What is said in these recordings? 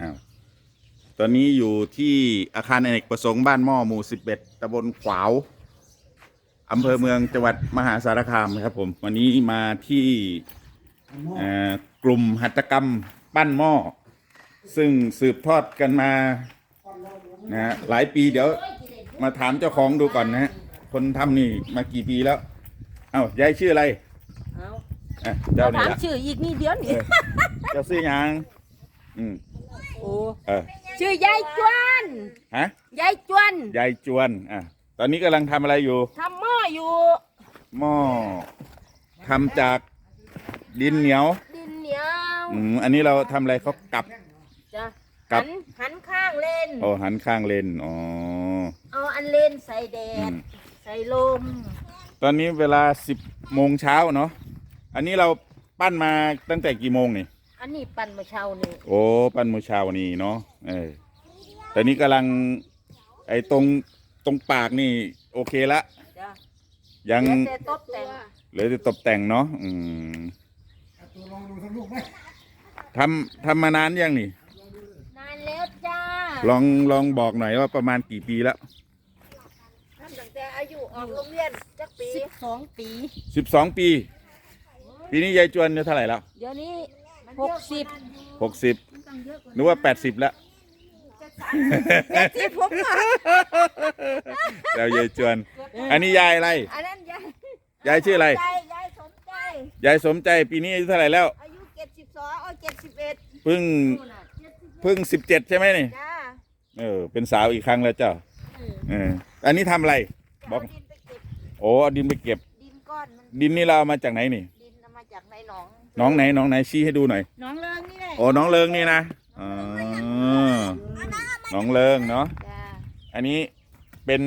อ้าวตอนนี้อยู่ที่อาคารอเนกประสงค์บ้านหม้อหมู่11ตำบลขวาวอำเภอเมืองจังหวัดมหาสารคามนะครับผม วันนี้มาที่เอ่อกลุ่มหัตถกรรมปั้นหม้อ ซึ่งสืบทอดกันมานะฮะหลายปีเดี๋ยวมาถามเจ้าของดูก่อนนะฮะคนทำนี่มากี่ปีแล้ว เอ้ายายชื่ออะไรเอาอะเจ้าถานี่มละชื่ออีกนี่เดียวเอนี่อเจ้าซื้อหยังอืม โอ้เออชื่อยายจวนฮะยายจวนยายจวนอะตอนนี้กำลังทำอะไรอยู่ ทำหม้ออยู่หม้อทำจากดินเหนียวดินเหนียวอืมอันนี้เราทำอะไรเขากลับ จ้ะกลัหับ นหันข้างเล่นโอ้หันข้างเลนอ๋อเอาอันเล่นใส่แดอืดมใส่ลมตอนนี้เวลาสิบโมงเช้าเนาะอันนี้เราปั้นมาตั้งแต่กี่โมงนี่ อันนี้ปั่นเมื่อเช้านี่โอ้ปั้นมื้อเช้านี้เนาะเออตอนนี้กำลังไอ้ตรงตรงปากนี่โอเคละ จ้ะยังเหลือแต่ตบแต่งเหลือแต่ตกแต่งเนาะอืมทำทำมานานยังนี่ นานแล้วจ้าลองลองบอกหน่อยว่าประมาณกี่ปีแล้วทำตั้งแต่อายุออกโรงเรียนจักปีสิบสองปี สิบสองปี ปีนี้ยายจวนเนี่ยเท่าไหร่แล้ว เดี๋ยวนี้ หกสิบหกสิบนึกว่าแปดสิบแล้วที่ผมอะแล้วยายจวน อันนี้ยายอะไร อันนั้นยายยายชื่ออะไรยายยายสมใจ ยายสมใจปีนี้อายุเท่าไหร่แล้ว อายุเจ็ดสิบสองเอาเจ็ดสิบเอ็ดเพิ่งเพิ่งสิบเจ็ดใช่ไหมนี่จ้าเออ เป็นสาวอีกครั้งแล้วเจ้าเอออันนี้ทำอะไรบเอาอกดินไปเก็บโอ้เอาดินไปเก็บ ดินก้อนมันดินนี่เราเอามาจากไหนนี่ ดินเอามาจากในหนอง น้องไหนน้องไหนชี้ให้ดูหน่อยหนองเลิงนี่แหละโอ้น้องเลิงนี่นะอ๋อน้องเลิงเนาะจ้าอันนี้เป็น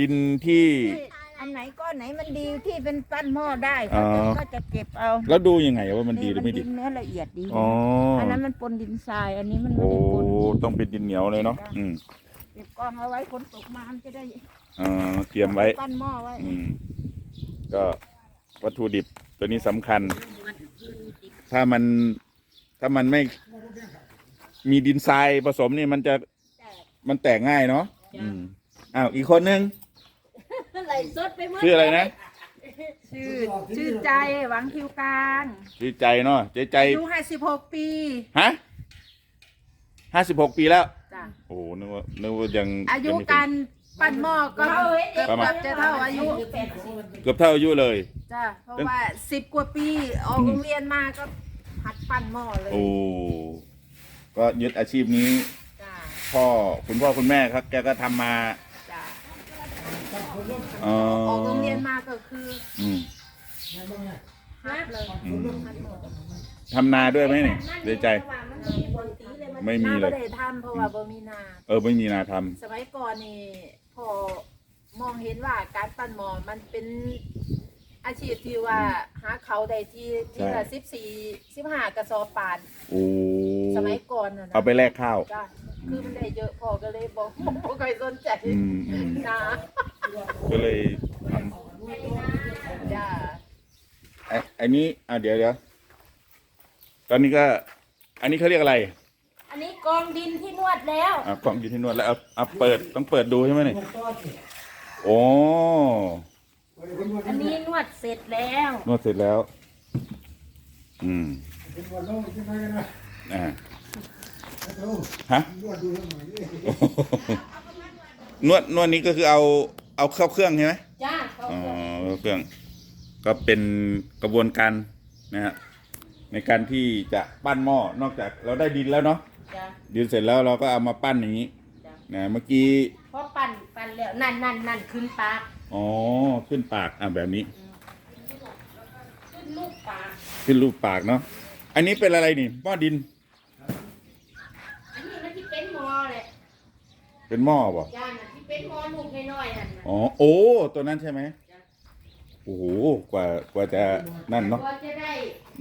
ดินที่ อันไหนก้อนไหนมันดีที่เป็นปั้นหม้อได้อ๋เขาอจะก็จะเก็บเอาแล้วดูยังไงว่ามันดีหรือไม่ดีนเนื้อละเอียดดีอ๋ออันนั้นมันปนดินทรายอันนี้มันไม่โอ้ได้ปนต้องเป็นดินเหนียวเลยเนาะอืมเก็บกองเอาไว้ฝนตกมามันจะได้เอ่อเตรียมไว้ ปั้นหม้อไว้อืมก็วัตถุดิบตัวนี้สำคัญ ถ้ามันถ้ามันไม่มีดินทรายผสมนี่มันจะมันแตกง่ายเนาะอืมอ้าวอีกคนนึงไหลสดไปหมดชื่ออะไรนะชื่อชื่อใจหวังคิวกลางชื่อใจเนาะใจใจอายุห้าสิบหกปีฮะห้าสิบหกปีแล้วจ้ะโอ้โหนึกว่านึกว่ายังอายุงไม่ถึงการปั้นหม้อก็เกือบประมาณจะเท่าอายุ เกือบเท่าอายุเลย จ้ะเพราะว่าสิบกว่าปีออกโรงเรียนมาก็หัดปั้นหม้อเลยโอ้ก็ยึดอาชีพนี้ จ้ะพ่อคุณพ่อคุณแม่ครับ แกก็ทำมาจ้ะเอ่ออกโรงเรียนอมาก็คืออืมหัดเลยอืมทำนาด้วยไหมเนี่ยใจใจ ไม่มีเลยนาบ่ได้ทำเพราะว่าบ่มีนา เออไม่มีนาทสมัยก่อนนี่พอมองเห็นว่าการปั้นหม้อมันเป็น อาชีพที่ว่าหาเขาได้ที่ที่ละสิบสี่สิบห้ากระสอบปานำโอ้สมัยก่อนนะนะเอาไปแลกข้าว จ้ะคือมันได้เยอะพอก็เลยบอกบอกใครสนใจอืมอืม นะก็เลยทจ้าำไอ้ไอ้นี้อะเดี๋ยวเดี๋ยวตอนนี้ก็ อันนี้เขาเรียกอะไรอันนี้กองดินที่นวดแล้ว อะกล่องอยู่ที่นวดแล้วเอาเอาเปิดต้องเปิดดูใช่ไหมเนี่ยโอ้ อันนี้นวดเสร็จแล้วนวดเสร็จแล้ว อืมอ่าฮะนวดนวดนี้ก็คือเอาเอาเข้าเครื่องใช่ไหมจ้าเขาอ๋อก็เข้าเครื่อง ก็เป็นกระบวนการนะฮะในการที่จะปั้นหม้อนอกจากเราได้ดินแล้วเนาะจ้าดินเสร็จแล้วเราก็เอามาปั้นอย่างนี้จ้านะเมื่อกี้พอปั่นปั่นแล้วนั่นนั่นนั่นขึ้นปาก อ๋อ ขึ้นปากอะแบบนี้ ขึ้นลูกปากขึ้นรูปปากเนาะ อันนี้เป็นอะไรนี่หม้อดิน อันนี้มันที่เป็นหมอเลยเป็นหม้อบ่จ้าน่ะที่เป็นหมอลูกน้อยๆนั่นน่ะอ๋อ โอ้ ตัวนั้นใช่ไหมโอ้โห กว่ากว่าจะนั่นเนาะ ก็จะได้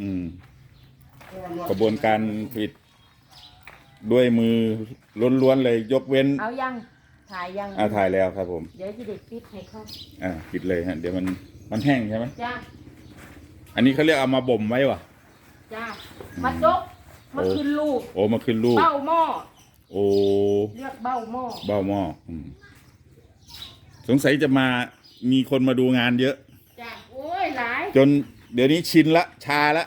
อืม กระบวนการผลิตด้วยมือล้วนๆเลยยกเว้น เอายัง ถ่ายยังอ่าถ่ายแล้วครับผม เดี๋ยวจะเด็กปิดให้เขาอ่าปิดเลยฮะเดี๋ยวมันมันแห้งใช่ไหมจ้าอันนี้เขาเรียกเอามาบ่มไว้วะจ้ามาจกมาขึ้นลูก โอ้มาขึ้นลูก เบ้าหม้อโอ้เรียกเบ้าหม้อเบ้าหม้ออืมสงสัยจะมามีคนมาดูงานเยอะ จ้ะโอ้ยหลายจนเดี๋ยวนี้ชินละชาละ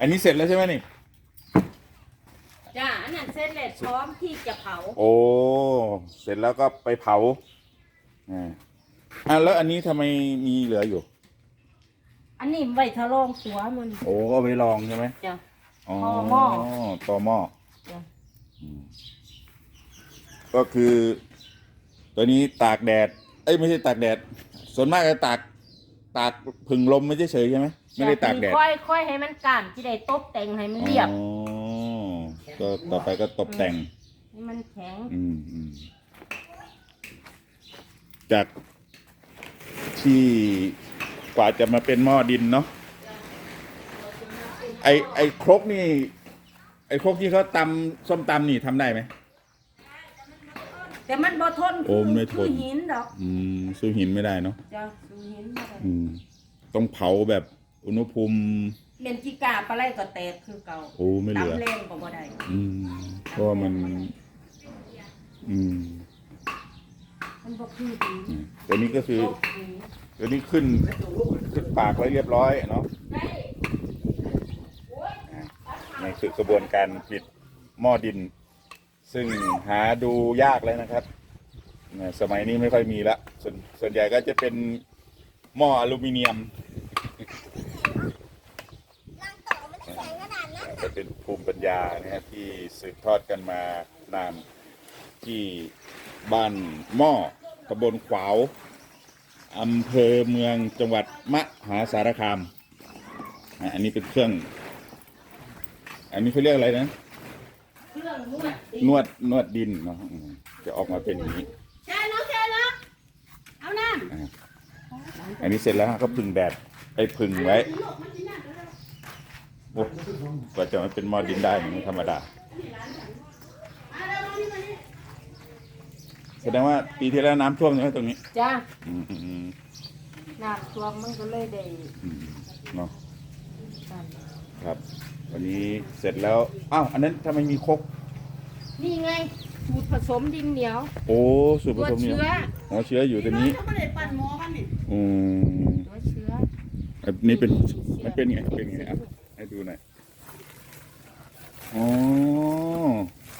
อันนี้เสร็จแล้วใช่ไหมนี่ จ้าอันนั้นเสร็จแล้ว พร้อมที่จะเผา โอ้ เสร็จแล้วก็ไปเผาอ่าอะแล้วอันนี้ทำไมมีเหลืออยู่ อันนี้ไว้ทะลองตัวมันโอ้ก็เอาไปลองใช่ไหมจ้ะ อ๋อต่อหม้อต่อหม้อจ้ะ อืมก็คือ ตัวนี้ตากแดด เอ้ยไม่ใช่ตากแดด ส่วนมากจะตาก ตากผึ่งลมไม่เฉยๆใช่ไหมไม่ได้ตากแดด ค่อยค่อยให้มันก้านที่ได้ตบแต่งให้มันเรียบ อ๋อ ก็ต่อไปก็ตกแต่ง ให้มันแข็งอืมอืมจากที่กว่าจะมาเป็นหม้อดินเนาะไอไอครกนี่ ไอครกที่เขาตำส้มตำนี่ทำได้ไหม แต่มันบ่ทนโอ้มันไม่ทน คือหินดอกอืมสู้หินไม่ได้เนาะจ้ะคือหินบ่ได้อืม ต้องเผาแบบอุณหภูมิ เรียนจิกาปลาไหลก็แตกคือเก่าโอ้ไม่เหลือ ตำแรงก็บ่ได้อืมเพราะว่ามัน อืมมันบ่คือดีตัวนี้ก็คือโลกดีตัวนี้ขึ้นขึ้นปากไว้เรียบร้อยเนาะได้นี่คือกระบวนการปิดหม้อดิน ซึ่งหาดูยากเลยนะครับเนี่ยสมัยนี้ไม่ค่อยมีละส่วนส่วนใหญ่ก็จะเป็นหม้ออลูมิเนียม จะเป็นภูมิปัญญานะฮะที่สืบทอดกันมานานที่บ้านหม้อตำบลขวาวอำเภอเมืองจังหวัดมหาสารคามอะอันนี้เป็นเครื่อง อันนี้เขาเรียกอะไรนะ เครื่องนวดดีนวดนวดดินเนาะอืมจะออกมาเป็นอย่างนี้ แช่เนาะแช่เนาะเอาน้อันนี้เสร็จแล้วก็พึ่งแดดไอ้พึ่งไว้โอ้ กว่าจะมาเป็นหม้อดินได้มันไม่ธรรมดา แสดงว่าปีที่แล้วน้ำท่วมใช่ไหมตรงนี้ำจ้าอืมอืมอืมน้ำท่วมมันก็เลยได้อืมเนาะนั่นครับ วันนี้เสร็จแล้วอ้าวอันนั้นทำไมมีครกนี่ไงสูตรผสมดินเหนียวโอ้สูตรผตัวสมเนี่ยเชื้ออ๋อเชื้ออยู่ตัวนี้เขาไม่ได้ปั่นหมอมันนี่อืมตัวเชื้อ อันนี้เป็นมันเป็นไงเป็นไงอะให้ ดูหน่อยอ๋อ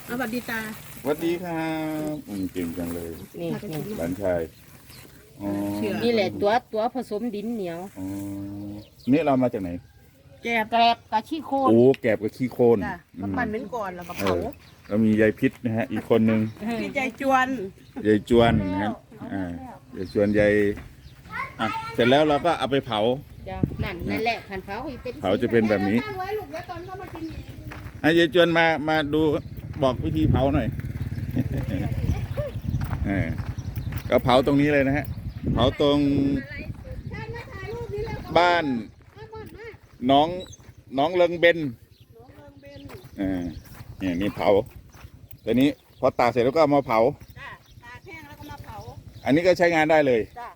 เอาบัดดีตาสวัสดีครับอืมเก่งจังเลยนี่นี่หลานชายอ๋อนี่แหละตัวตัวผสมดินเหนียวอ๋อนี่เรามาจากไหน แกบแกลบกับขี้โคลนโอ้แกบกับขี้โคลนจ้ะอืมามปั่นเป็นก่อนแล้วก็เอเผาอแล้วมียายพิษนะฮะ อีกคนหนึ่งพี่ใจจวนยายจวนนะครับอ่ายายจวนยายอะเสร็จแล้วเราก็เอาไปเผา จ้ะนั่นนั่นแหละขันเผาอีกเป็นเผาจะเป็นแบบนี้ ตั้งไว้ลูกแล้วตอนเขามากินให้ยายจวนมามาดูบอกวิธีเผาหน่อย เออก็เผาตรงนี้เลยนะฮะ เผาตรงบ้านน้องน้องเลิงเบนเออเนี่ยนี่เผาตอนนี้พอตากเสร็จแล้วก็เอามาเผา จ้ะตากแห้งแล้วก็มาเผาอันนี้ก็ใช้งานได้เลย จ้ะ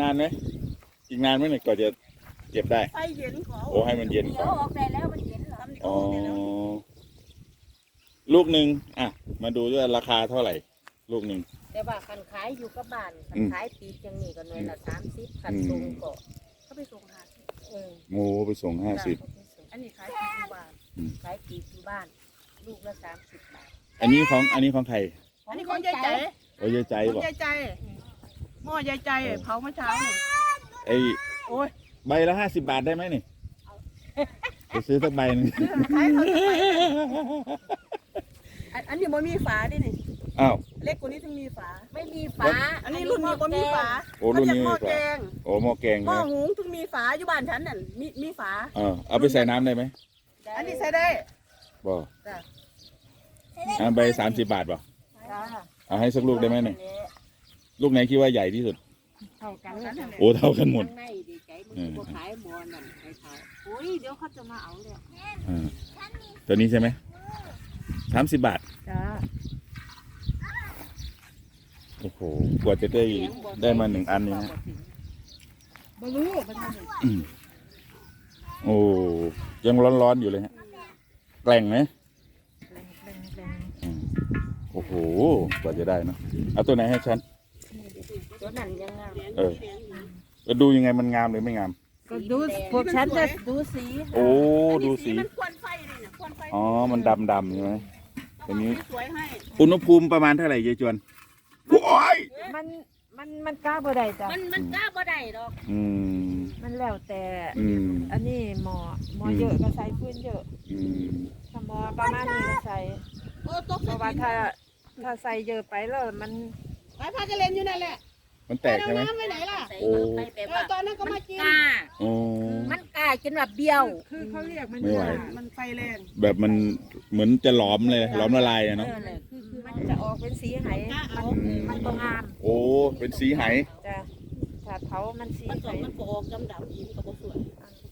นานไหมอีกนานไหมเนี่ยก่อนจะเก็บได้ ไฟเย็นขอโอ้ให้มันเย็นเดี๋ก่ยอวนออกได้แล้วมันเย็นเหรอทำนี่อ๋ก็อโอเคแล้วลูกหนึ่งอะ มาดูด้วยราคาเท่าไหร่ ลูกหนึ่ง แต่ว่าขันขายอยู่กับบ้านขันอืมขายปีกอย่างนี้ก็หน่วยละสามสิบขันอืมส่งก็เขาไปส่งหาเออโง่ไปส่งห้าสิบ อันนี้ขายที่บาทขายปีกอยู่บ้าน ลูกละสามสิบบาทอันนี้ของอันนี้ของใครอันนี้ของยายใจโอ้ยายใจของบอกยายใจ หม้อยายใจเผาเมื่อเช้านี่ไอ้โอ้ยใบละห้าสิบบาทได้ไหมนี่ไปซื้อสักใบหนึงขายเขาจะไปอันอันนี้บ่มีฝาดินี่อ้าว เล็กกว่านี้ถึงมีฝา ไม่มีฝาอันนี้รุ่นนี้บ่มีฝาโอ้รุ่นนี้ เขามีเรียกหม้อฝาแกงโอ้หม้อแกงหม้อนะหุงถึงมีฝาอยู่บ้านฉันน่ะมีมีฝา เออเอาไปใส่น้ำได้ไหมอันนี้ใช้ได้บอกจ้ะ อ่าใบสามสิบบาทบอกจ้าเอาให้สักลูกได้ไหมเนี่ย ลูกไหนคิดว่าใหญ่ที่สุด เท่ากันเลยโอ้เท่ากันหมด ข้างในดีใจมึงบ่ขายหมอนั่นขายขายโอ้ยเดี๋ยวเขาจะมาเอาแล้วอ่าตัวนี้ใช่ไหมสามสิบบาท จ้าโอ้โห กว่าจะได้ได้มาหนึ่งอันนี้ฮะบ่รู้มันทำอืมโอ้ ยังร้อนๆอยู่เลยฮะ แกล่งไหมอืมโอ้โห กว่าจะได้เนอะเอาตัวไหนให้ฉัน ตัวนั้นยังงามเออแล้วดูยังไงมันงามหรือไม่งาม ก็ดูพวกฉันจะดูสีโอ้ ดูสี มันควนไฟนี่นะควนไฟอ๋อ มันดำดำๆใช่ไหมตัวนี้สวยให้อุณหภูมิประมาณเท่าไหร่ยายจวนโอ้ยมันมันมันกล้าบ่ได้จ้ะมันมันกล้าบ่ได้ดอก อืม มันแล้วแต่อืมอันนี้หมอหมอเยอะก็ใส่พื้นเยอะ อืมถ้าหมอประมาณนี้ก็ใส่โอ้ตกเพราะว่าถ้าถ้าใส่เยอะไปแล้วมันไปพากันเล่นอยู่นั่นแหละ มันแตกใช่ไหม น้ำไปไหนล่ะโอ้เออตอนนั้นก็มากินโอ้มันกล้ากินแบบเบี้ยว คือเขาเรียกมันไม่ไหวมันไฟแรง แบบมันเหมือนจะหลอมเลยหลอมละลายอะเอเนาะอเลยคือคือมันจะออกเป็นสีไหมันอืมมันบ่งามโอ้ เป็นสีไหจ้ะถ้าเผามันสีมันไหก็มันก็ออกดำๆอีกมันก็บ่สวย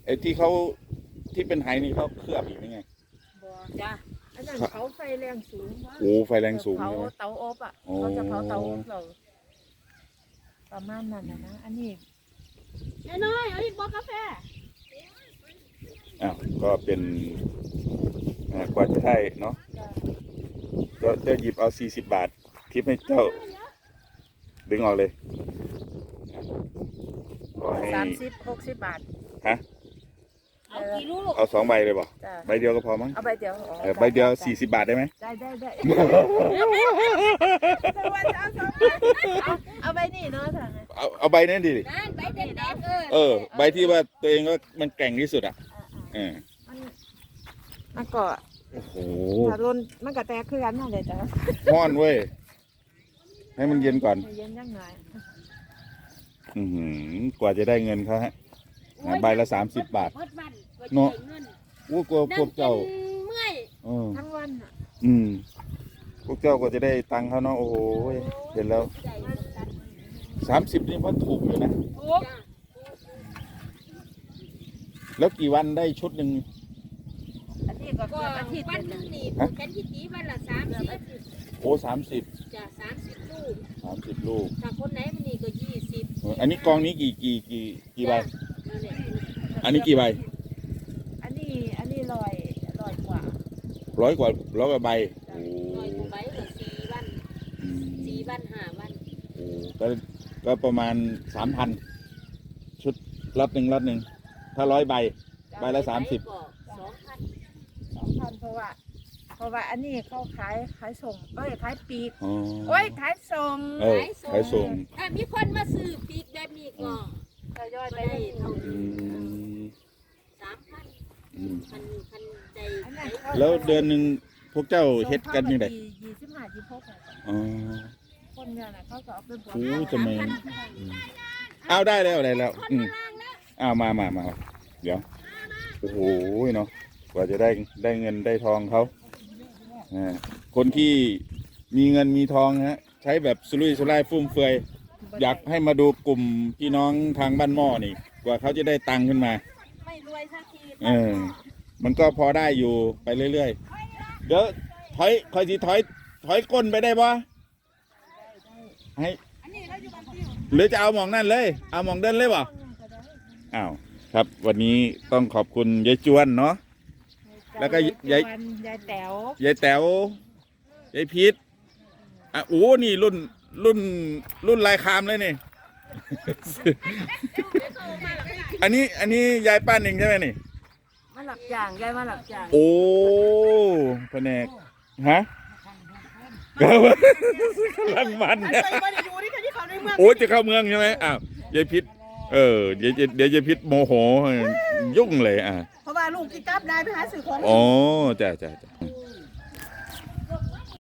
ไอ้ที่เขาที่เป็นไหนี่เขาเคลือบอีกไหมไง บ่จ้ะอันนั้นเผาไฟแรงสูงโอ้ ไฟแรงสูงเผาใช่ไหม เตาอบอะโอ้เขาจะเผาเตาอบเรา ประมาณนั้นนะนะ อันนี้น้อยๆเอาอีกบ่กาแฟอ้าวก็เป็นอ่ากว่าจะได้เนาะก็จะหยิบเอา40บาท ทิปให้เจ้า ดึงออกเลยขอให้สามสิบหกสิบบาท ฮะ เอากี่ลูกเอาสองใบเลยบ่จ้ะใบเดียวก็พอมั้งเอาใบเดียวอ๋อเออใบเดียว40บาทได้ไหมได้ได้ได้แต่ว่าจะเอาสองเอาเอาใบนี้เนาะทางนั้นเอาเอาใบนั้นดินั่นใบแดงๆเออเออ ใบที่ว่าตัวเองก็มันแกร่งที่สุดอะอ่าเออๆมันมันก็โอ้โหถ้าล้นมันก็แตกคือกันนั่นเลยจ้ะห้อนเว้ยให้มันเย็นก่อนให้เย็นยังไงอือหือกว่าจะได้เงินเขาฮะอ่าใบละ30บาท เบิดวัน เบิดเนาะเงินอู้กลัวพวกเจ้าเมื่อยเออทั้งวันอะอืมพวกเจ้าก็จะได้ตังค์เขาเนาะโอ้โหเห็นแล้วสามสิบนี่มันถูกอยู่นะถูกแล้วกี่วันได้ชุดหนึ่งอันนี้ก็ก็เกือบอาทิตย์วันหหนึนึงงนี่ฮะผูกแขนที่ตีวันละสามสิบโอ้สามสิบจ้ะสามสิบลูกสามสิบลูกถ้าคนไหนมันนี่ก็ยี่สิบเอออันนี้กองนี้กี่กี่กี่กี่ใบนั่นแหละอันนี้กี่ใบ อันนี้อันนี้ลอยลอยกว่า ร้อยกว่าร้อยกว่าใบโอ้หน่อยกูไปก็สี่วันอืมสี่วันห้าวันโอ้ก็ก็ประมาณสามพันชุดล็อตหนึ่งล็อตหนึ่งถ้าร้อยใบ ใบละสามสิบ ก็สองพันสองพันเพราะว่า เพราะว่าอันนี้เขาขายขายส่งเอ้ยขายปีกอ๋อ โอ้ยขายส่งเออขายส่ง ถ้ามีคนมาซื้อปีกแบบนี้ก็ทยอยไปได้เรื่อยเท่าอืมสามพัน อืมพันพันใจอันนั้นขา แล้วเดือนหนึ่งพวกเจ้าเฮ็ดกันยังไงยี่สิบห้ายี่สิบหกอะอ๋อคนเนี่ยนะเขาก็เอาไปบวกโอ้ทำไมอืมเอาได้แล้วได้แล้ว อืมเอามามามาเดี๋ยวโอ้โหเนาะกว่าจะได้ได้เงินได้ทองเขาอ่าคนที่มีเงินมีทองฮะ ใช้แบบสุรุ่ยสุร่ายฟุ่มเฟือย อยากให้มาดูกลุ่มพี่น้องทางบ้านหม้อนี่ กว่าเขาจะได้ตังค์ขึ้นมา ไม่รวยสักทีเออ มันก็พอได้อยู่ไปเรื่อยๆ เดี๋ยวถอยคอยสิถอย ถอยก้นไปได้ปะให้หรือจะเอาหมองนั่นเลย เอาหมองเดินเลยปะอ้าวครับวันนี้ต้องขอบคุณยายจวนเนาะแล้วก็ยายวันยายแต๋วยายแต๋วยายพีทอะโอ้นี่รุ่นรุ่นรุ่นลายคามเลยนี่ อันนี้อันนี้ยายป้าหนึ่งใช่ไหมนี่มา หลับจ่างยายมาหลับจ่างโอ้แผนกฮะกำลังมันอันเคยมาได้อยู่นี่ค่ะที่เขาในเมืองโอ้จะเข้าเมืองใช่ไหมอ้าวยายพิษเออเดี๋ยวจะเดี๋ยวยายพิษโมโหยุ่งเลยอะเพราะว่าลูกกินกลับได้ไปหาซื้อของอ๋อจ้ะจ้ะจ้ะ